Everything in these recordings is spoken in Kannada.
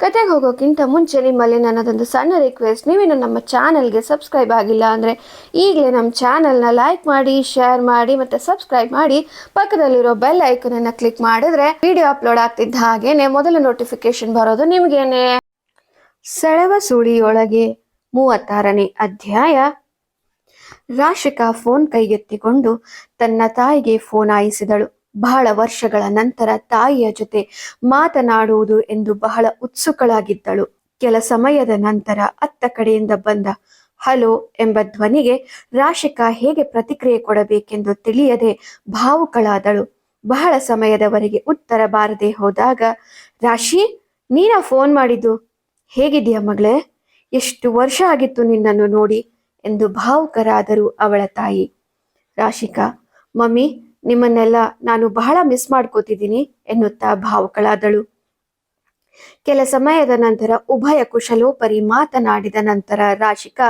ಕತೆಗೆ ಹೋಗೋಕ್ಕಿಂತ ಮುಂಚೆ ನಿಮ್ಮಲ್ಲಿ ನನ್ನದೊಂದು ಸಣ್ಣ ರಿಕ್ವೆಸ್ಟ್ ನೀವೇನು ನಮ್ಮ ಚಾನಲ್ಗೆ ಸಬ್ಸ್ಕ್ರೈಬ್ ಆಗಿಲ್ಲ ಅಂದರೆ ಈಗಲೇ ನಮ್ಮ ಚಾನಲ್ನ ಲೈಕ್ ಮಾಡಿ ಶೇರ್ ಮಾಡಿ ಮತ್ತು ಸಬ್ಸ್ಕ್ರೈಬ್ ಮಾಡಿ ಪಕ್ಕದಲ್ಲಿರೋ ಬೆಲ್ ಐಕನನ್ನು ಕ್ಲಿಕ್ ಮಾಡಿದ್ರೆ ವಿಡಿಯೋ ಅಪ್ಲೋಡ್ ಆಗ್ತಿದ್ದ ಹಾಗೇನೆ ಮೊದಲ ನೋಟಿಫಿಕೇಶನ್ ಬರೋದು ನಿಮಗೇನೆ. ಸೆಳೆವ ಸುಳಿಯೊಳಗೆ ಮೂವತ್ತಾರನೇ ಅಧ್ಯಾಯ. ರಾಶಿಕಾ ಫೋನ್ ಕೈಗೆತ್ತಿಕೊಂಡು ತನ್ನ ತಾಯಿಗೆ ಫೋನ್ ಆಯಿಸಿದಳು ಬಹಳ ವರ್ಷಗಳ ನಂತರ ತಾಯಿಯ ಜೊತೆ ಮಾತನಾಡುವುದು ಎಂದು ಬಹಳ ಉತ್ಸುಕಳಾಗಿದ್ದಳು. ಕೆಲ ಸಮಯದ ನಂತರ ಅತ್ತ ಕಡೆಯಿಂದ ಬಂದ, ಹಲೋ ಎಂಬ ಧ್ವನಿಗೆ ರಾಶಿಕಾ ಹೇಗೆ ಪ್ರತಿಕ್ರಿಯೆ ಕೊಡಬೇಕೆಂದು ತಿಳಿಯದೆ ಭಾವುಕಳಾದಳು. ಬಹಳ ಸಮಯದವರೆಗೆ ಉತ್ತರ ಬಾರದೆ ಹೋದಾಗ, ರಾಶಿ, ನೀನ ಫೋನ್ ಮಾಡಿದ್ದು? ಹೇಗಿದೆಯಾ ಮಗಳೇ? ಎಷ್ಟು ವರ್ಷ ಆಗಿತ್ತು ನಿನ್ನನ್ನು ನೋಡಿ ಎಂದು ಭಾವುಕರಾದರು ಅವಳ ತಾಯಿ. ರಾಶಿಕಾ, ಮಮ್ಮಿ ನಿಮ್ಮನ್ನೆಲ್ಲ ನಾನು ಬಹಳ ಮಿಸ್ ಮಾಡ್ಕೋತಿದ್ದೀನಿ ಎನ್ನುತ್ತಾ ಭಾವುಕಳಾದಳು. ಕೆಲ ಸಮಯದ ನಂತರ ಉಭಯ ಕುಶಲೋಪರಿ ಮಾತನಾಡಿದ ನಂತರ ರಾಶಿಕಾ,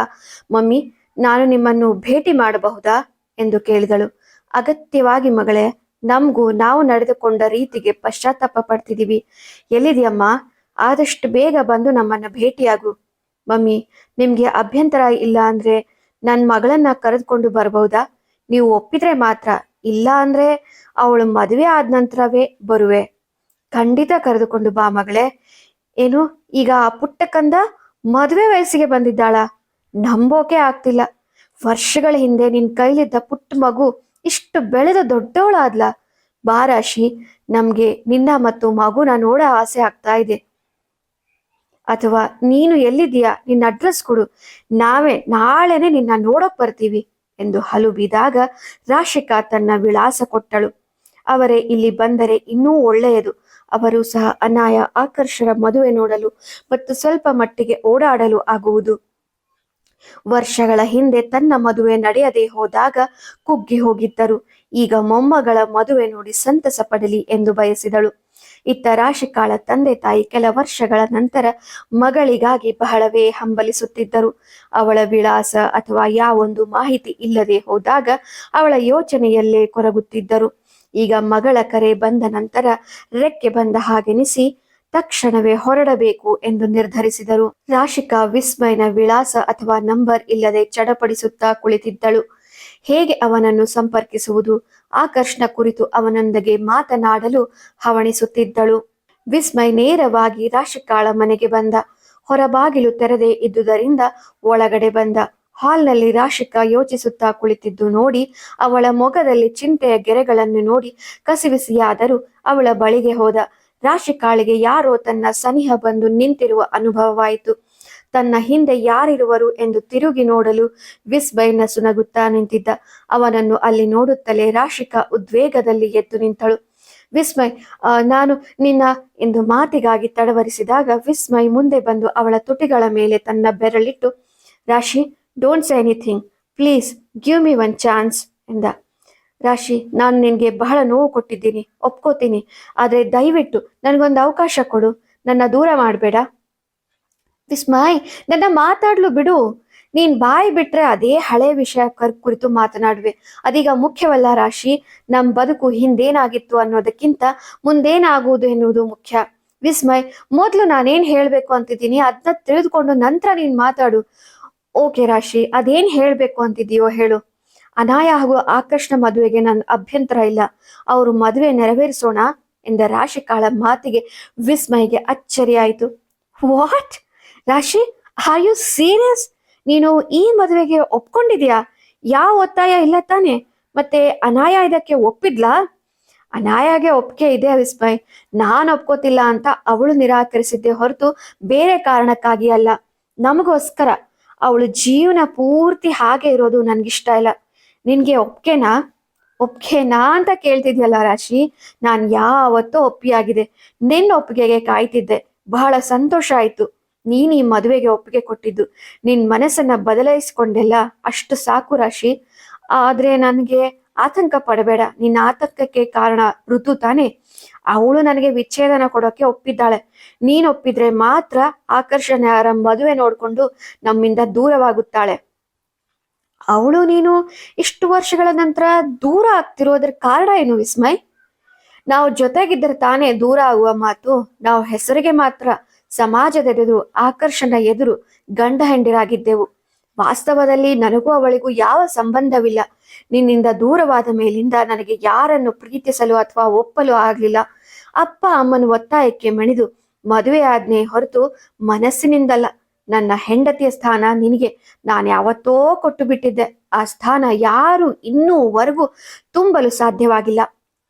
ಮಮ್ಮಿ, ನಾನು ನಿಮ್ಮನ್ನು ಭೇಟಿ ಮಾಡಬಹುದಾ? ಎಂದು ಕೇಳಿದಳು. ಅಗತ್ಯವಾಗಿ ಮಗಳೇ, ನಮಗೂ ನಾವು ನಡೆದುಕೊಂಡ ರೀತಿಗೆ ಪಶ್ಚಾತ್ತಾಪ ಪಡ್ತಿದ್ದೀವಿ ಎಲ್ಲಿದೆಯಮ್ಮ? ಆದಷ್ಟು ಬೇಗ ಬಂದು ನಮ್ಮನ್ನ ಭೇಟಿಯಾಗು. ಮಮ್ಮಿ, ನಿಮ್ಗೆ ಅಭ್ಯಂತರ ಇಲ್ಲ ಅಂದ್ರೆ ನನ್ನ ಮಗಳನ್ನ ಕರೆದುಕೊಂಡು ಬರಬಹುದಾ? ನೀವು ಒಪ್ಪಿದ್ರೆ ಮಾತ್ರ ಇಲ್ಲ ಅಂದ್ರೆ ಅವಳು ಮದುವೆ ಆದ ನಂತರವೇ ಬರುವೆ. ಖಂಡಿತ ಕರೆದುಕೊಂಡು ಬಾ ಮಗಳೇ. ಏನು, ಈಗ ಆ ಪುಟ್ಟ ಕಂದ ಮದುವೆ ವಯಸ್ಸಿಗೆ ಬಂದಿದ್ದಾಳ. ನಂಬೋಕೆ ಆಗ್ತಿಲ್ಲ. ವರ್ಷಗಳ ಹಿಂದೆ ನಿನ್ ಕೈಲಿದ್ದ ಪುಟ್ಟ ಮಗು ಇಷ್ಟು ಬೆಳೆದ ದೊಡ್ಡವಳಾದ್ಲ. ಬಾರಾಶಿ ನಮ್ಗೆ ನಿನ್ನ ಮತ್ತು ಮಗುನ ನೋಡ ಆಸೆ ಆಗ್ತಾ ಇದೆ. ಅಥವಾ ನೀನು ಎಲ್ಲಿದ್ದೀಯಾ? ನಿನ್ನ ಅಡ್ರೆಸ್ ಕೊಡು. ನಾವೇ ನಾಳೆನೆ ನಿನ್ನ ನೋಡಕ್ ಬರ್ತೀವಿ. ಎಂದು ಹಲು ಬಿದಾಗ ರಾಶಿಕಾ ತನ್ನ ವಿಳಾಸ ಕೊಟ್ಟಳು. ಅವರೇ, ಇಲ್ಲಿ ಬಂದರೆ ಇನ್ನೂ ಒಳ್ಳೆಯದು. ಅವರು ಸಹ ಅನಾಯ ಆಕರ್ಷರ ಮದುವೆ ನೋಡಲು ಮತ್ತು ಸ್ವಲ್ಪ ಮಟ್ಟಿಗೆ ಓಡಾಡಲು ಆಗುವುದು. ವರ್ಷಗಳ ಹಿಂದೆ ತನ್ನ ಮದುವೆ ನಡೆಯದೆ ಹೋದಾಗ ಕುಗ್ಗಿ ಹೋಗಿದ್ದರು. ಈಗ ಮೊಮ್ಮಗಳ ಮದುವೆ ನೋಡಿ ಸಂತಸ ಪಡಲಿ ಎಂದು ಬಯಸಿದಳು. ಇತ್ತ ರಾಶಿಕಾಳ ತಂದೆ ತಾಯಿ ಕೆಲ ವರ್ಷಗಳ ನಂತರ ಮಗಳಿಗಾಗಿ ಬಹಳವೇ ಹಂಬಲಿಸುತ್ತಿದ್ದರು. ಅವಳ ವಿಳಾಸ ಅಥವಾ ಯಾವೊಂದು ಮಾಹಿತಿ ಇಲ್ಲದೆ ಹೋದಾಗ ಅವಳ ಯೋಚನೆಯಲ್ಲೇ ಕೊರಗುತ್ತಿದ್ದರು. ಈಗ ಮಗಳ ಕರೆ ಬಂದ ನಂತರ ರೆಕ್ಕೆ ಬಂದ ಹಾಗೆನಿಸಿ ತಕ್ಷಣವೇ ಹೊರಡಬೇಕು ಎಂದು ನಿರ್ಧರಿಸಿದರು. ರಾಶಿಕಾ ವಿಸ್ಮಯನ ವಿಳಾಸ ಅಥವಾ ನಂಬರ್ ಇಲ್ಲದೆ ಚಡಪಡಿಸುತ್ತಾ ಕುಳಿತಿದ್ದಳು. ಹೇಗೆ ಅವನನ್ನು ಸಂಪರ್ಕಿಸುವುದು? ಆಕರ್ಷಣ ಕುರಿತು ಅವನೊಂದಿಗೆ ಮಾತನಾಡಲು ಹವಣಿಸುತ್ತಿದ್ದಳು. ವಿಸ್ಮಯ್ ನೇರವಾಗಿ ರಾಶಿಕಾಳ ಮನೆಗೆ ಬಂದ. ಹೊರಬಾಗಿಲು ತೆರೆದೇ ಇದ್ದುದರಿಂದ ಒಳಗಡೆ ಬಂದ. ಹಾಲ್ನಲ್ಲಿ ರಾಶಿಕಾ ಯೋಚಿಸುತ್ತಾ ಕುಳಿತಿದ್ದು ನೋಡಿ, ಅವಳ ಮೊಗದಲ್ಲಿ ಚಿಂತೆಯ ಗೆರೆಗಳನ್ನು ನೋಡಿ ಕಸಿವಿಸಿಯಾದರೂ ಅವಳ ಬಳಿಗೆ ಹೋದ. ರಾಶಿಕಾಳಿಗೆ ಯಾರೋ ತನ್ನ ಸನಿಹ ಬಂದು ನಿಂತಿರುವ ಅನುಭವವಾಯಿತು. ತನ್ನ ಹಿಂದೆ ಯಾರಿರುವರು ಎಂದು ತಿರುಗಿ ನೋಡಲು ವಿಸ್ಬೈನ ಸುನಗುತ್ತಾ ನಿಂತಿದ್ದ. ಅವನನ್ನು ಅಲ್ಲಿ ನೋಡುತ್ತಲೇ ರಾಶಿಕಾ ಉದ್ವೇಗದಲ್ಲಿ ಎದ್ದು ನಿಂತಳು. ವಿಸ್ಮಯ್ ನಾನು ನಿನ್ನ ಎಂದು ಮಾತಿಗಾಗಿ ತಡವರಿಸಿದಾಗ ವಿಸ್ಮಯ್ ಮುಂದೆ ಬಂದು ಅವಳ ತುಟಿಗಳ ಮೇಲೆ ತನ್ನ ಬೆರಳಿಟ್ಟು, Rashi don't say anything please give me one chance ಎಂದ. ರಾಶಿ, ನಾನು ನಿನಗೆ ಬಹಳ ನೋವು ಕೊಟ್ಟಿದ್ದೀನಿ, ಒಪ್ಕೋತೀನಿ. ಆದರೆ ದಯವಿಟ್ಟು ನನಗೊಂದು ಅವಕಾಶ ಕೊಡು, ನನ್ನ ದೂರ ಮಾಡಬೇಡ. ವಿಸ್ಮಯ್ ನನ್ನ ಮಾತಾಡ್ಲು ಬಿಡು. ನೀನ್ ಬಾಯಿ ಬಿಟ್ರೆ ಅದೇ ಹಳೆ ವಿಷಯ ಕರ್, ಕುರಿತು ಮಾತನಾಡುವೆ. ಅದೀಗ ಮುಖ್ಯವಲ್ಲ ರಾಶಿ, ನಮ್ ಬದುಕು ಹಿಂದೇನಾಗಿತ್ತು ಅನ್ನೋದಕ್ಕಿಂತ ಮುಂದೇನಾಗುವುದು ಎನ್ನುವುದು ಮುಖ್ಯ. ವಿಸ್ಮಯ್ ಮೊದಲು ನಾನೇನ್ ಹೇಳ್ಬೇಕು ಅಂತಿದ್ದೀನಿ ಅದನ್ನ ತಿಳಿದುಕೊಂಡು ನಂತರ ನೀನ್ ಮಾತಾಡು. ಓಕೆ ರಾಶಿ, ಅದೇನ್ ಹೇಳ್ಬೇಕು ಅಂತಿದೀಯೋ ಹೇಳು. ಅನಾಯ ಹಾಗೂ ಆಕರ್ಷಣ ಮದುವೆಗೆ ನನ್ನ ಅಭ್ಯಂತರ ಇಲ್ಲ. ಅವರು ಮದುವೆ ನೆರವೇರಿಸೋಣ ಎಂದ ರಾಶಿ ಕಾಳ ಮಾತಿಗೆ ವಿಸ್ಮಯ್ಗೆ ಅಚ್ಚರಿಯಾಯಿತು. What Rashi are you serious ನೀನು ಈ ಮದುವೆಗೆ ಒಪ್ಕೊಂಡಿದ್ಯಾ? ಯಾವ ಒತ್ತಾಯ ಇಲ್ಲ ತಾನೆ. ಮತ್ತೆ ಅನಾಯ ಇದಕ್ಕೆ ಒಪ್ಪಿದ್ಲಾ? ಅನಾಯಾಗೆ ಒಪ್ಪಿಗೆ ಇದೆ ವಿಸ್ಮಯ್. ನಾನು ಒಪ್ಕೋತಿಲ್ಲ ಅಂತ ಅವಳು ನಿರಾಕರಿಸಿದ್ದೆ ಹೊರತು ಬೇರೆ ಕಾರಣಕ್ಕಾಗಿ ಅಲ್ಲ. ನಮಗೋಸ್ಕರ. ಅವಳು ಜೀವನ ಪೂರ್ತಿ ಹಾಗೆ ಇರೋದು ನನ್ಗಿಷ್ಟ ಇಲ್ಲ. ನಿನ್ಗೆ ಒಪ್ಕೆನಾ? ಒಪ್ಕೆನಾ ಅಂತ ಕೇಳ್ತಿದ್ಯಲ್ಲ ರಾಶಿ ನಾನ್ ಯಾವತ್ತೂ ಒಪ್ಪಿಯಾಗಿದೆ. ನಿನ್ನ ಒಪ್ಪಿಗೆಗೆ ಕಾಯ್ತಿದ್ದೆ. ಬಹಳ ಸಂತೋಷ ಆಯ್ತು. ನೀನ್ ಈ ಮದುವೆಗೆ ಒಪ್ಪಿಗೆ ಕೊಟ್ಟಿದ್ದು. ನಿನ್ ಮನಸ್ಸನ್ನ ಬದಲಾಯಿಸ್ಕೊಂಡೆಲ್ಲ ಅಷ್ಟು ಸಾಕು ರಾಶಿ. ಆದ್ರೆ ನನ್ಗೆ ಆತಂಕ ಪಡಬೇಡ. ನಿನ್ನ ಆತಂಕಕ್ಕೆ ಕಾರಣ ಋತು ತಾನೆ. ಅವಳು ನನಗೆ ವಿಚ್ಛೇದನ ಕೊಡೋಕೆ ಒಪ್ಪಿದ್ದಾಳೆ. ನೀನ್ ಒಪ್ಪಿದ್ರೆ ಮಾತ್ರ ಆಕರ್ಷಣೆ ಆಕರ್ಷಣೆಯರ ಮದುವೆ ನೋಡ್ಕೊಂಡು ನಮ್ಮಿಂದ ದೂರವಾಗುತ್ತಾಳೆ. ಅವಳು ನೀನು ಇಷ್ಟು ವರ್ಷಗಳ ನಂತರ ದೂರ ಆಗ್ತಿರೋದ್ರ ಕಾರಣ ಏನು ವಿಸ್ಮಯ್? ನಾವು ಜೊತೆಗಿದ್ದರೆ ತಾನೇ ದೂರ ಆಗುವ ಮಾತು. ನಾವು ಹೆಸರಿಗೆ ಮಾತ್ರ ಸಮಾಜದ ಎದುರು, ಆಕರ್ಷಣ ಎದುರು ಗಂಡ ಹೆಂಡಿರಾಗಿದ್ದೆವು ವಾಸ್ತವದಲ್ಲಿ ನನಗೂ ಅವಳಿಗೂ ಯಾವ ಸಂಬಂಧವಿಲ್ಲ. ನಿನ್ನಿಂದ ದೂರವಾದ ಮೇಲಿಂದ ನನಗೆ ಯಾರನ್ನು ಪ್ರೀತಿಸಲು ಅಥವಾ ಒಪ್ಪಲು ಆಗಲಿಲ್ಲ. ಅಪ್ಪ ಅಮ್ಮನ ಒತ್ತಾಯಕ್ಕೆ ಮಣಿದು ಮದುವೆ ಆಜ್ಞೆ ಹೊರತು ಮನಸ್ಸಿನಿಂದಲ್ಲ. ನನ್ನ ಹೆಂಡತಿಯ ಸ್ಥಾನ ನಿನಗೆ ನಾನು ಯಾವತ್ತೋ ಕೊಟ್ಟು ಬಿಟ್ಟಿದ್ದೆ ಆ ಸ್ಥಾನ ಯಾರು ಇನ್ನೂವರೆಗೂ ತುಂಬಲು ಸಾಧ್ಯವಾಗಿಲ್ಲ.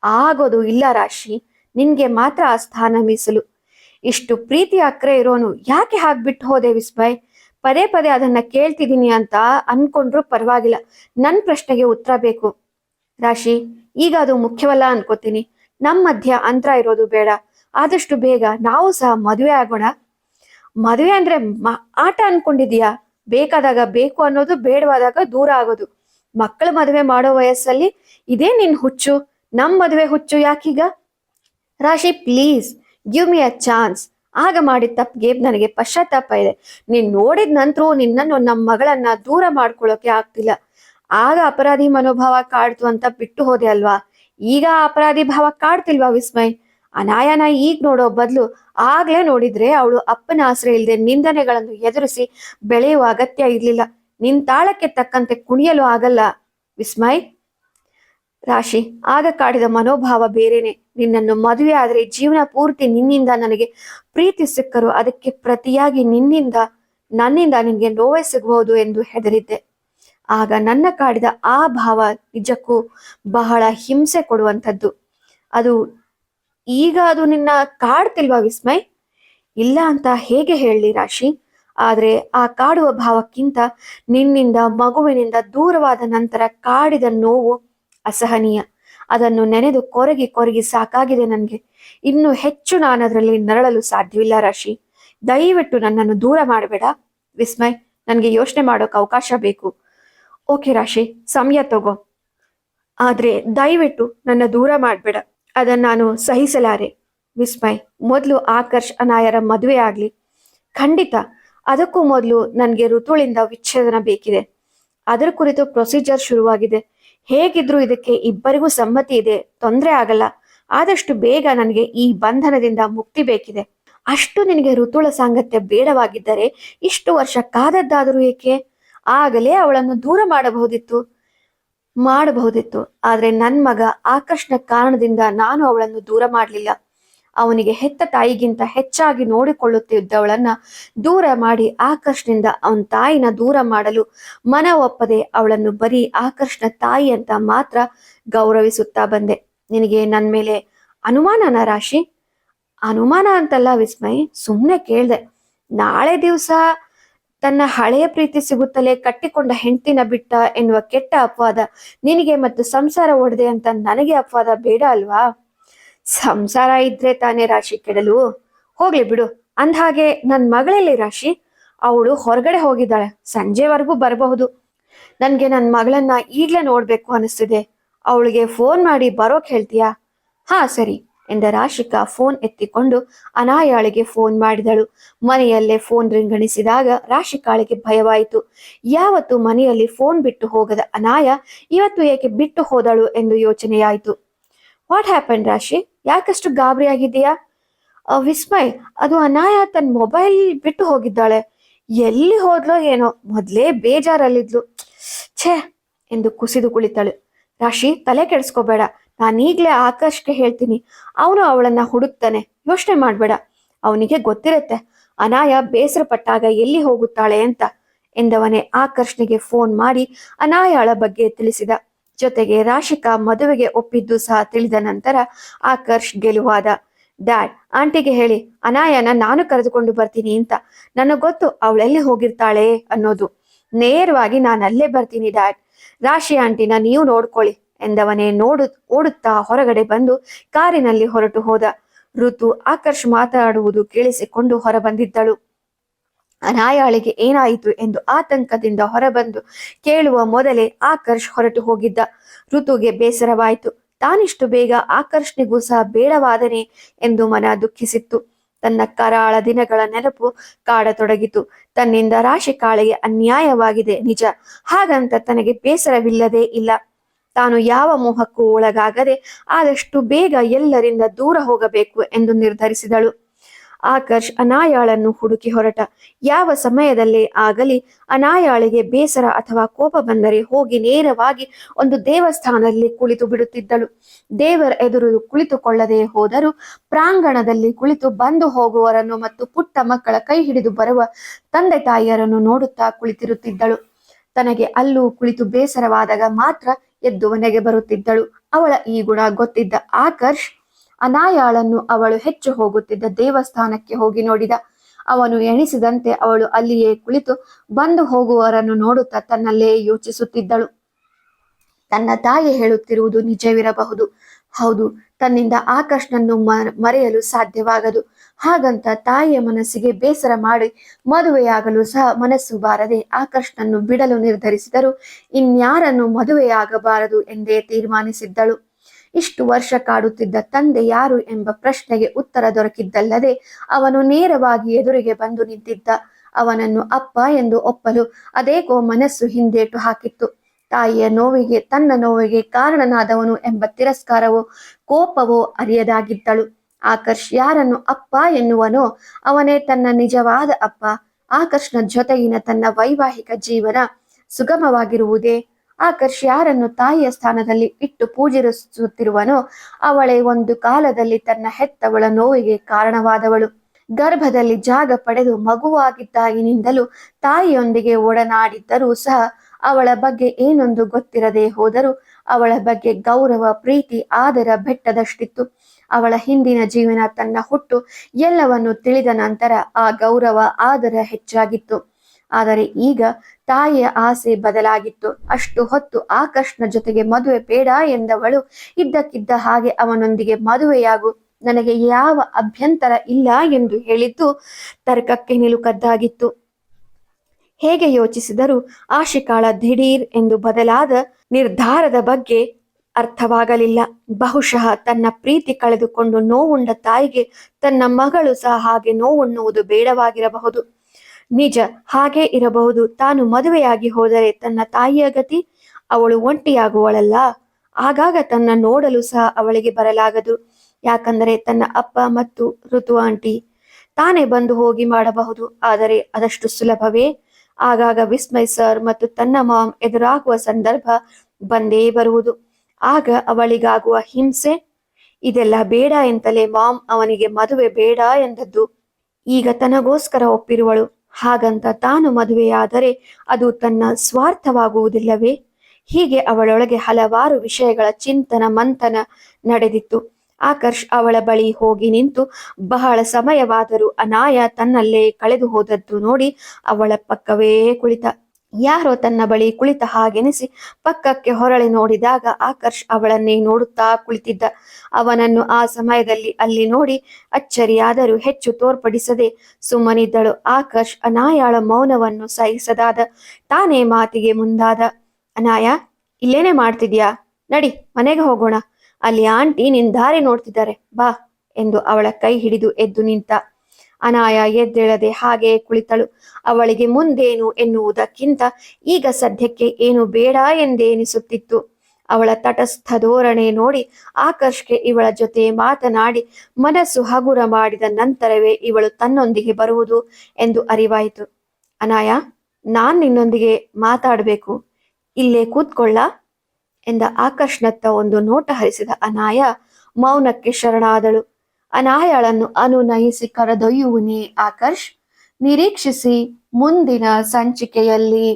ಆಗೋದು ಇಲ್ಲ ರಾಶಿ. ನಿನ್ಗೆ ಮಾತ್ರ ಆ ಸ್ಥಾನ ಮೀಸಲು. ಇಷ್ಟು ಪ್ರೀತಿ ಅಕ್ರೆ ಇರೋನು ಯಾಕೆ ಹಾಕ್ಬಿಟ್ಟು ಹೋದೆ ವಿಸ್ಮಯ್? ಪದೇ ಪದೇ ಅದನ್ನ ಕೇಳ್ತಿದ್ದೀನಿ ಅಂತ ಅನ್ಕೊಂಡ್ರು ಪರವಾಗಿಲ್ಲ. ನನ್ ಪ್ರಶ್ನೆಗೆ ಉತ್ತರ ಬೇಕು. ರಾಶಿ, ಈಗ ಅದು ಮುಖ್ಯವಲ್ಲ ಅನ್ಕೋತೀನಿ. ನಮ್ಮ ಮಧ್ಯ ಅಂತರ ಇರೋದು ಬೇಡ. ಆದಷ್ಟು ಬೇಗ ನಾವು ಸಹ ಮದುವೆ ಆಗೋಣ. ಮದುವೆ ಅಂದ್ರೆ ಆಟ ಅನ್ಕೊಂಡಿದೀಯಾ ಬೇಕಾದಾಗ ಬೇಕು ಅನ್ನೋದು ಬೇಡವಾದಾಗ ದೂರ ಆಗೋದು. ಮಕ್ಕಳ ಮದುವೆ ಮಾಡೋ ವಯಸ್ಸಲ್ಲಿ ಇದೇ ನಿನ್ ಹುಚ್ಚು, ನಮ್ ಮದುವೆ ಹುಚ್ಚು ಯಾಕೀಗ? Rashi please give me a chance ಆಗ ಮಾಡಿದ ತಪ್ಪಿಗೆ ನನಗೆ ಪಶ್ಚಾತ್ತಾಪ ಇದೆ. ನೀನ್ ನೋಡಿದ ನಂತರ ನಿನ್ನನ್ನು ನಮ್ಮ ಮಗಳನ್ನ ದೂರ ಮಾಡ್ಕೊಳ್ಳೋಕೆ ಆಗ್ತಿಲ್ಲ. ಆಗ ಅಪರಾಧಿ ಮನೋಭಾವ ಕಾಡ್ತು ಅಂತ ಬಿಟ್ಟು ಹೋದೆ ಅಲ್ವಾ? ಈಗ ಅಪರಾಧಿ ಭಾವ ಕಾಡ್ತಿಲ್ವಾ ವಿಸ್ಮಯ್? ಅನಾಯನ ಈಗ ನೋಡೋ ಬದಲು ಆಗ್ಲೇ ನೋಡಿದ್ರೆ ಅವಳು ಅಪ್ಪನ ಆಸರೆ ಇಲ್ಲದೆ ನಿಂದನೆಗಳನ್ನು ಎದುರಿಸಿ ಬೆಳೆಯುವ ಅಗತ್ಯ ಇರ್ಲಿಲ್ಲ. ನಿನ್ ತಾಳಕ್ಕೆ ತಕ್ಕಂತೆ ಕುಣಿಯಲು ಆಗಲ್ಲ ವಿಸ್ಮಯ್ ರಾಶಿ, ಆಗ ಕಾಡಿದ ಮನೋಭಾವ ಬೇರೆನೆ. ನಿನ್ನನ್ನು ಮದುವೆ ಆದ್ರೆ ಜೀವನ ಪೂರ್ತಿ ನಿನ್ನಿಂದ ನನಗೆ. ಪ್ರೀತಿ ಸಿಕ್ಕರು ಅದಕ್ಕೆ ಪ್ರತಿಯಾಗಿ ನಿನ್ನಿಂದ, ನನ್ನಿಂದ ನಿನಗೆ ನೋವೇ ಸಿಗಬಹುದು ಎಂದು ಹೆದರಿದ್ದೆ. ಆಗ ನನ್ನ ಕಾಡಿದ ಆ ಭಾವ ನಿಜಕ್ಕೂ ಬಹಳ ಹಿಂಸೆ ಕೊಡುವಂಥದ್ದು. ಅದು ಈಗ ಅದು ನಿನ್ನ ಕಾಡ್ತಿಲ್ವಾ ವಿಸ್ಮಯ್? ಇಲ್ಲ ಅಂತ ಹೇಗೆ ಹೇಳಲಿ ರಾಶಿ? ಆದರೆ ಆ ಕಾಡುವ ಭಾವಕ್ಕಿಂತ ನಿನ್ನಿಂದ ಮಗುವಿನಿಂದ ದೂರವಾದ ನಂತರ ಕಾಡಿದ ನೋವು ಅಸಹನೀಯ. ಅದನ್ನು ನೆನೆದು ಕೊರಗಿ ಕೊರಗಿ ಸಾಕಾಗಿದೆ ನನಗೆ. ಇನ್ನು ಹೆಚ್ಚು ನಾನು ಅದರಲ್ಲಿ ನರಳಲು ಸಾಧ್ಯವಿಲ್ಲ ರಾಶಿ. ದಯವಿಟ್ಟು ನನ್ನನ್ನು ದೂರ ಮಾಡಬೇಡ. ವಿಸ್ಮಯ್, ನನಗೆ ಯೋಚನೆ ಮಾಡೋಕೆ ಅವಕಾಶ ಬೇಕು. ಓಕೆ ರಾಶಿ, ಸಮಯ ತಗೋ. ಆದರೆ ದಯವಿಟ್ಟು ನನ್ನ ದೂರ ಮಾಡಬೇಡ. ಅದನ್ನ ನಾನು ಸಹಿಸಲಾರೆ. ವಿಸ್ಮಯ್, ಮೊದಲು ಆಕರ್ಷ್ ಅನಾಯರ ಮದುವೆ ಆಗಲಿ. ಖಂಡಿತ, ಅದಕ್ಕೂ ಮೊದಲು ನನಗೆ ಋತುಳಿಂದ ವಿಚ್ಛೇದನ ಬೇಕಿದೆ. ಅದರ ಕುರಿತು ಪ್ರೊಸೀಜರ್ ಶುರುವಾಗಿದೆ. ಹೇಗಿದ್ರೂ ಇದಕ್ಕೆ ಇಬ್ಬರಿಗೂ ಸಮ್ಮತಿ ಇದೆ, ತೊಂದರೆ ಆಗಲ್ಲ. ಆದಷ್ಟು ಬೇಗ ನನಗೆ ಈ ಬಂಧನದಿಂದ ಮುಕ್ತಿ ಬೇಕಿದೆ. ಅಷ್ಟು ನಿನಗೆ ಋತುಳ ಸಾಂಗತ್ಯ ಬೇಡವಾಗಿದ್ದರೆ ಇಷ್ಟು ವರ್ಷ ಕಾದದ್ದಾದರೂ ಏಕೆ? ಆಗಲೇ ಅವಳನ್ನು ದೂರ ಮಾಡಬಹುದಿತ್ತು. ಮಾಡಬಹುದಿತ್ತು. ಆದರೆ ನನ್ನ ಮಗ ಆಕರ್ಷಣ ಕಾರಣದಿಂದ ನಾನು ಅವಳನ್ನು ದೂರ ಮಾಡಲಿಲ್ಲ. ಅವನಿಗೆ ಹೆತ್ತ ತಾಯಿಗಿಂತ ಹೆಚ್ಚಾಗಿ ನೋಡಿಕೊಳ್ಳುತ್ತಿದ್ದವಳನ್ನ ದೂರ ಮಾಡಿ ಆಕರ್ಷನಿಂದ ಅವನ ತಾಯಿನ ದೂರ ಮಾಡಲು ಮನ ಒಪ್ಪದೆ ಅವಳನ್ನು ಬರೀ ಆಕರ್ಷಣ ತಾಯಿ ಅಂತ ಮಾತ್ರ ಗೌರವಿಸುತ್ತಾ ಬಂದೆ. ನಿನಗೆ ನನ್ನ ಮೇಲೆ ಅನುಮಾನನ ರಾಶಿ? ಅನುಮಾನ ಅಂತಲ್ಲ ವಿಸ್ಮಯ್ ಸುಮ್ಮನೆ ಕೇಳಿದೆ. ನಾಳೆ ದಿವಸ ತನ್ನ ಹಳೆಯ ಪ್ರೀತಿ ಸಿಗುತ್ತಲೇ ಕಟ್ಟಿಕೊಂಡ ಹೆಂಡತಿನ ಬಿಟ್ಟ ಎನ್ನುವ ಕೆಟ್ಟ ಅಪವಾದ ನಿನಗೆ ಮತ್ತು ಸಂಸಾರ ಒಡೆದೆ ಅಂತ ನನಗೆ ಅಪವಾದ ಬೇಡ ಅಲ್ವಾ? ಸಂಸಾರ ಇದ್ರೆ ತಾನೇ ರಾಶಿ ಕೆಡಲು. ಹೋಗ್ಲಿ ಬಿಡು. ಅಂದ್ಹಾಗೆ ನನ್ ಮಗಳಲ್ಲಿ ರಾಶಿ? ಅವಳು ಹೊರಗಡೆ ಹೋಗಿದ್ದಾಳೆ. ಸಂಜೆವರೆಗೂ ಬರಬಹುದು. ನನ್ಗೆ ನನ್ ಮಗಳನ್ನ ಈಗ್ಲೇ ನೋಡ್ಬೇಕು ಅನಿಸ್ತಿದೆ. ಅವಳಿಗೆ ಫೋನ್ ಮಾಡಿ ಬರೋಕ್ ಹೇಳ್ತೀಯಾ? ಹಾ, ಸರಿ. ಎಂದ ರಾಶಿಕಾ ಫೋನ್ ಎತ್ತಿಕೊಂಡು ಅನಾಯಾಳಿಗೆ ಫೋನ್ ಮಾಡಿದಳು. ಮನೆಯಲ್ಲೇ ಫೋನ್ ರಿಂಗಣಿಸಿದಾಗ ರಾಶಿಕಾಳಿಗೆ ಭಯವಾಯಿತು. ಯಾವತ್ತು ಮನೆಯಲ್ಲಿ ಫೋನ್ ಬಿಟ್ಟು ಹೋಗದ ಅನಾಯ ಇವತ್ತು ಏಕೆ ಬಿಟ್ಟು ಹೋದಳು ಎಂದು ಯೋಚನೆಯಾಯಿತು. ವಾಟ್ ಹ್ಯಾಪನ್ ರಾಶಿ? ಯಾಕಷ್ಟು ಗಾಬರಿಯಾಗಿದೆಯಾ ವಿಸ್ಮಯ್, ಅದು ಅನಾಯ ತನ್ನ ಮೊಬೈಲ್ ಬಿಟ್ಟು ಹೋಗಿದ್ದಾಳೆ. ಎಲ್ಲಿ ಹೋದ್ಲೋ ಏನೋ, ಮೊದ್ಲೇ ಬೇಜಾರಲ್ಲಿದ್ಲು. ಛೇ, ಎಂದು ಕುಸಿದು ಕುಳಿತಳು. ರಾಶಿ, ತಲೆ ಕೆಡಿಸ್ಕೋಬೇಡ. ನಾನೀಗ್ಲೇ ಆಕಾಶ್ಗೆ ಹೇಳ್ತೀನಿ, ಅವನು ಅವಳನ್ನ ಹುಡುಕ್ತಾನೆ. ಯೋಚನೆ ಮಾಡ್ಬೇಡ. ಅವನಿಗೆ ಗೊತ್ತಿರತ್ತೆ, ಅನಾಯ ಬೇಸರ ಪಟ್ಟಾಗ ಎಲ್ಲಿ ಹೋಗುತ್ತಾಳೆ ಅಂತ ಎಂದವನೇ ಆಕರ್ಷಣೆಗೆ ಫೋನ್ ಮಾಡಿ ಅನಾಯಾಳ ಬಗ್ಗೆ ತಿಳಿಸಿದ. ಜೊತೆಗೆ ರಾಶಿಕಾ ಮದುವೆಗೆ ಒಪ್ಪಿದ್ದು ಸಹ ತಿಳಿದ ನಂತರ ಆಕರ್ಷ್ ಗೆಲುವಾದ. ಡ್ಯಾಡ್, ಆಂಟಿಗೆ ಹೇಳಿ, ಅನಾಯನ ನಾನು ಕರೆದುಕೊಂಡು ಬರ್ತೀನಿ ಅಂತ. ನನಗೆ ಗೊತ್ತು ಅವಳೆಲ್ಲಿ ಹೋಗಿರ್ತಾಳೆ ಅನ್ನೋದು. ನೇರವಾಗಿ ನಾನು ಅಲ್ಲೇ ಬರ್ತೀನಿ, ಡ್ಯಾಡ್. ರಾಶಿ ಆಂಟಿನ ನೀವು ನೋಡ್ಕೊಳ್ಳಿ. ಎಂದವನೇ ನೋಡು, ಓಡುತ್ತಾ ಹೊರಗಡೆ ಬಂದು ಕಾರಿನಲ್ಲಿ ಹೊರಟು ಹೋದ. ಋತು ಆಕರ್ಷ್ ಮಾತಾಡುವುದು ಕೇಳಿಸಿಕೊಂಡು ಹೊರಬಂದಿದ್ದಳು. ಅನಾಯಾಳಿಗೆ ಏನಾಯಿತು ಎಂದು ಆತಂಕದಿಂದ ಹೊರಬಂದು ಕೇಳುವ ಮೊದಲೇ ಆಕರ್ಷ್ ಹೊರಟು ಹೋಗಿದ್ದ. ಋತುಗೆ ಬೇಸರವಾಯಿತು. ತಾನಿಷ್ಟು ಬೇಗ ಆಕರ್ಷಣೆಗೂ ಸಹ ಬೇಡವಾದನೆ ಎಂದು ಮನ ದುಃಖಿಸಿತ್ತು. ತನ್ನ ಕರಾಳ ದಿನಗಳ ನೆನಪು ಕಾಡತೊಡಗಿತು. ತನ್ನಿಂದ ರಾಶಿ ಕಾಳಿಗೆ ಅನ್ಯಾಯವಾಗಿದೆ ನಿಜ. ಹಾಗಂತ ತನಗೆ ಬೇಸರವಿಲ್ಲದೇ ಇಲ್ಲ. ತಾನು ಯಾವ ಮೋಹಕ್ಕೂ ಒಳಗಾಗದೆ ಆದಷ್ಟು ಬೇಗ ಎಲ್ಲರಿಂದ ದೂರ ಹೋಗಬೇಕು ಎಂದು ನಿರ್ಧರಿಸಿದಳು. ಆಕರ್ಷ್ ಅನಾಯಾಳನ್ನು ಹುಡುಕಿ ಹೊರಟ. ಯಾವ ಸಮಯದಲ್ಲೇ ಆಗಲಿ ಅನಾಯಾಳಿಗೆ ಬೇಸರ ಅಥವಾ ಕೋಪ ಬಂದರೆ ಹೋಗಿ ನೇರವಾಗಿ ಒಂದು ದೇವಸ್ಥಾನದಲ್ಲಿ ಕುಳಿತು ಬಿಡುತ್ತಿದ್ದಳು. ದೇವರ ಎದುರು ಕುಳಿತುಕೊಳ್ಳದೆ ಹೋದರೂ ಪ್ರಾಂಗಣದಲ್ಲಿ ಕುಳಿತು ಬಂದು ಹೋಗುವವರನ್ನು ಮತ್ತು ಪುಟ್ಟ ಮಕ್ಕಳ ಕೈ ಹಿಡಿದು ಬರುವ ತಂದೆ ತಾಯಿಯರನ್ನು ನೋಡುತ್ತಾ ಕುಳಿತಿರುತ್ತಿದ್ದಳು. ತನಗೆ ಅಲ್ಲೂ ಕುಳಿತು ಬೇಸರವಾದಾಗ ಮಾತ್ರ ಎದ್ದು ಮನೆಗೆ ಬರುತ್ತಿದ್ದಳು. ಅವಳ ಈ ಗುಣ ಗೊತ್ತಿದ್ದ ಆಕರ್ಷ್ ಅನಾಯಾಳನ್ನು ಅವಳು ಹೆಚ್ಚು ಹೋಗುತ್ತಿದ್ದ ದೇವಸ್ಥಾನಕ್ಕೆ ಹೋಗಿ ನೋಡಿದ. ಅವನು ಎಣಿಸಿದಂತೆ ಅವಳು ಅಲ್ಲಿಯೇ ಕುಳಿತು ಬಂದು ಹೋಗುವವರನ್ನು ನೋಡುತ್ತಾ ತನ್ನಲ್ಲೇ ಯೋಚಿಸುತ್ತಿದ್ದಳು. ತನ್ನ ತಾಯಿ ಹೇಳುತ್ತಿರುವುದು ನಿಜವಿರಬಹುದು. ಹೌದು, ತನ್ನಿಂದ ಆಕರ್ಷ್ನನ್ನು ಮರೆಯಲು ಸಾಧ್ಯವಾಗದು. ಹಾಗಂತ ತಾಯಿಯ ಮನಸ್ಸಿಗೆ ಬೇಸರ ಮಾಡಿ ಮದುವೆಯಾಗಲು ಸಹ ಮನಸ್ಸು ಬಾರದೆ ಆಕರ್ಷ್ನನ್ನು ಬಿಡಲು ನಿರ್ಧರಿಸಿದರು. ಇನ್ಯಾರನ್ನು ಮದುವೆಯಾಗಬಾರದು ಎಂದೇ ತೀರ್ಮಾನಿಸಿದ್ದಳು. ಇಷ್ಟು ವರ್ಷ ಕಾಡುತ್ತಿದ್ದ ತಂದೆ ಯಾರು ಎಂಬ ಪ್ರಶ್ನೆಗೆ ಉತ್ತರ ದೊರಕಿದ್ದಲ್ಲದೆ ಅವನು ನೇರವಾಗಿ ಎದುರಿಗೆ ಬಂದು ನಿಂತಿದ್ದ. ಅವನನ್ನು ಅಪ್ಪ ಎಂದು ಒಪ್ಪಲು ಅದೇಕೋ ಮನಸ್ಸು ಹಿಂದೇಟು ಹಾಕಿತ್ತು. ತಾಯಿಯ ನೋವಿಗೆ ತನ್ನ ನೋವಿಗೆ ಕಾರಣನಾದವನು ಎಂಬ ತಿರಸ್ಕಾರವೋ ಕೋಪವೋ ಅರಿಯದಾಗಿದ್ದಳು. ಆಕರ್ಷ್ ಯಾರನ್ನು ಅಪ್ಪ ಎನ್ನುವನೋ ಅವನೇ ತನ್ನ ನಿಜವಾದ ಅಪ್ಪ. ಆಕರ್ಷ್ನ ಜೊತೆಗಿನ ತನ್ನ ವೈವಾಹಿಕ ಜೀವನ ಸುಗಮವಾಗಿರುವುದೇ? ಆಕರ್ಷ್ ಯಾರನ್ನು ತಾಯಿಯ ಸ್ಥಾನದಲ್ಲಿ ಇಟ್ಟು ಪೂಜಿಸುತ್ತಿರುವನೋ ಅವಳೇ ಒಂದು ಕಾಲದಲ್ಲಿ ತನ್ನ ಹೆತ್ತವಳ ನೋವಿಗೆ ಕಾರಣವಾದವಳು. ಗರ್ಭದಲ್ಲಿ ಜಾಗ ಪಡೆದು ಮಗುವಾಗಿದ್ದಾಗಿನಿಂದಲೂ ತಾಯಿಯೊಂದಿಗೆ ಒಡನಾಡಿದ್ದರೂ ಸಹ ಅವಳ ಬಗ್ಗೆ ಏನೊಂದು ಗೊತ್ತಿರದೆ ಹೋದರೂ ಅವಳ ಬಗ್ಗೆ ಗೌರವ, ಪ್ರೀತಿ, ಆದರ ಬೆಟ್ಟದಷ್ಟಿತ್ತು. ಅವಳ ಹಿಂದಿನ ಜೀವನ ತನ್ನ ಹುಟ್ಟು ಎಲ್ಲವನ್ನು ತಿಳಿದ ನಂತರ ಆ ಗೌರವ ಆದರ ಹೆಚ್ಚಾಗಿತ್ತು. ಆದರೆ ಈಗ ತಾಯಿಯ ಆಸೆ ಬದಲಾಗಿತ್ತು. ಅಷ್ಟು ಹೊತ್ತು ಆಕರ್ಷ್ನ ಜೊತೆಗೆ ಮದುವೆ ಬೇಡ ಎಂದವಳು ಇದ್ದಕ್ಕಿದ್ದ ಹಾಗೆ ಅವನೊಂದಿಗೆ ಮದುವೆಯಾಗು. ನನಗೆ ಯಾವ ಅಭ್ಯಂತರ ಇಲ್ಲ ಎಂದು ಹೇಳಿದ್ದು ತರ್ಕಕ್ಕೆ ನಿಲುಕದ್ದಾಗಿತ್ತು. ಹೇಗೆ ಯೋಚಿಸಿದರೂ ಆಶಿಕಾಳ ದಿಢೀರ್ ಎಂದು ಬದಲಾದ ನಿರ್ಧಾರದ ಬಗ್ಗೆ ಅರ್ಥವಾಗಲಿಲ್ಲ. ಬಹುಶಃ ತನ್ನ ಪ್ರೀತಿ ಕಳೆದುಕೊಂಡು ನೋವುಂಡ ತಾಯಿಗೆ ತನ್ನ ಮಗಳು ಸಹ ಹಾಗೆ ನೋವುಣ್ಣುವುದು ಬೇಡವಾಗಿರಬಹುದು. ನಿಜ, ಹಾಗೆ ಇರಬಹುದು. ತಾನು ಮದುವೆಯಾಗಿ ಹೋದರೆ ತನ್ನ ತಾಯಿಯ ಗತಿ ಅವಳು ಒಂಟಿಯಾಗುವಳಲ್ಲ. ಆಗಾಗ ತನ್ನ ನೋಡಲು ಸಹ ಅವಳಿಗೆ ಬರಲಾಗದು. ಯಾಕಂದರೆ ತನ್ನ ಅಪ್ಪ ಮತ್ತು ಋತು ಆಂಟಿ ತಾನೇ ಬಂದು ಹೋಗಿ ಮಾಡಬಹುದು. ಆದರೆ ಅದಷ್ಟು ಸುಲಭವೇ? ಆಗಾಗ ವಿಸ್ಮಯ್ ಸರ್ ಮತ್ತು ತನ್ನ ಮಾಮ್ ಎದುರಾಗುವ ಸಂದರ್ಭ ಬಂದೇ ಬರುವುದು. ಆಗ ಅವಳಿಗಾಗುವ ಹಿಂಸೆ? ಇದೆಲ್ಲ ಬೇಡ ಎಂತಲೇ ಮಾಮ್ ಅವನಿಗೆ ಮದುವೆ ಬೇಡ ಎಂದದ್ದು. ಈಗ ತನಗೋಸ್ಕರ ಒಪ್ಪಿರುವಳು. ಹಾಗಂತ ತಾನು ಮದುವೆಯಾದರೆ ಅದು ತನ್ನ ಸ್ವಾರ್ಥವಾಗುವುದಿಲ್ಲವೇ? ಹೀಗೆ ಅವಳೊಳಗೆ ಹಲವಾರು ವಿಷಯಗಳ ಚಿಂತನ ಮಂಥನ ನಡೆದಿತ್ತು. ಆಕರ್ಷ್ ಅವಳ ಬಳಿ ಹೋಗಿ ನಿಂತು ಬಹಳ ಸಮಯವಾದರೂ ಅನಾಯ ತನ್ನಲ್ಲೇ ಕಳೆದು ಹೋದದ್ದು ನೋಡಿ ಅವಳ ಪಕ್ಕವೇ ಕುಳಿತ. ಯಾರೋ ತನ್ನ ಬಳಿ ಕುಳಿತ ಹಾಗೆನಿಸಿ ಪಕ್ಕಕ್ಕೆ ಹೊರಳಿ ನೋಡಿದಾಗ ಆಕರ್ಷ್ ಅವಳನ್ನೇ ನೋಡುತ್ತಾ ಕುಳಿತಿದ್ದ. ಅವನನ್ನು ಆ ಸಮಯದಲ್ಲಿ ಅಲ್ಲಿ ನೋಡಿ ಅಚ್ಚರಿಯಾದರೂ ಹೆಚ್ಚು ತೋರ್ಪಡಿಸದೆ ಸುಮ್ಮನಿದ್ದಳು. ಆಕರ್ಷ್ ಅನಾಯಾಳ ಮೌನವನ್ನು ಸಹಿಸದಾದ ತಾನೇ ಮಾತಿಗೆ ಮುಂದಾದ. ಅನಾಯ, ಇಲ್ಲೇನೆ ಮಾಡ್ತಿದ್ಯಾ? ನಡಿ, ಮನೆಗೆ ಹೋಗೋಣ. ಅಲ್ಲಿ ಆಂಟಿ ನಿನ್ ದಾರಿ ನೋಡ್ತಿದ್ದಾರೆ. ಬಾ ಎಂದು ಅವಳ ಕೈ ಹಿಡಿದು ಎದ್ದು ನಿಂತ. ಅನಾಯ ಎದ್ದೇಳದೆ ಹಾಗೆ ಕುಳಿತಳು. ಅವಳಿಗೆ ಮುಂದೇನು ಎನ್ನುವುದಕ್ಕಿಂತ ಈಗ ಸದ್ಯಕ್ಕೆ ಏನು ಬೇಡ ಎಂದೇನಿಸುತ್ತಿತ್ತು. ಅವಳ ತಟಸ್ಥ ಧೋರಣೆ ನೋಡಿ ಆಕರ್ಷ್ಗೆ ಇವಳ ಜೊತೆ ಮಾತನಾಡಿ ಮನಸ್ಸು ಹಗುರ ಮಾಡಿದ ನಂತರವೇ ಇವಳು ತನ್ನೊಂದಿಗೆ ಬರುವುದು ಎಂದು ಅರಿವಾಯಿತು. ಅನಾಯ, ನಾನ್ ನಿನ್ನೊಂದಿಗೆ ಮಾತಾಡಬೇಕು. ಇಲ್ಲೇ ಕೂತ್ಕೊಳ್ಳ ಎಂದ ಆಕರ್ಷ್ನತ್ತ ಒಂದು ನೋಟ ಹರಿಸಿದ ಅನಾಯ ಮೌನಕ್ಕೆ ಶರಣಾದಳು. ಅನಾಯಳನ್ನು ಅನುನಯಿಸಿ ಕರೆದೊಯ್ಯುವನೇ ಆಕರ್ಷ್! ನಿರೀಕ್ಷಿಸಿ ಮುಂದಿನ ಸಂಚಿಕೆಯಲ್ಲಿ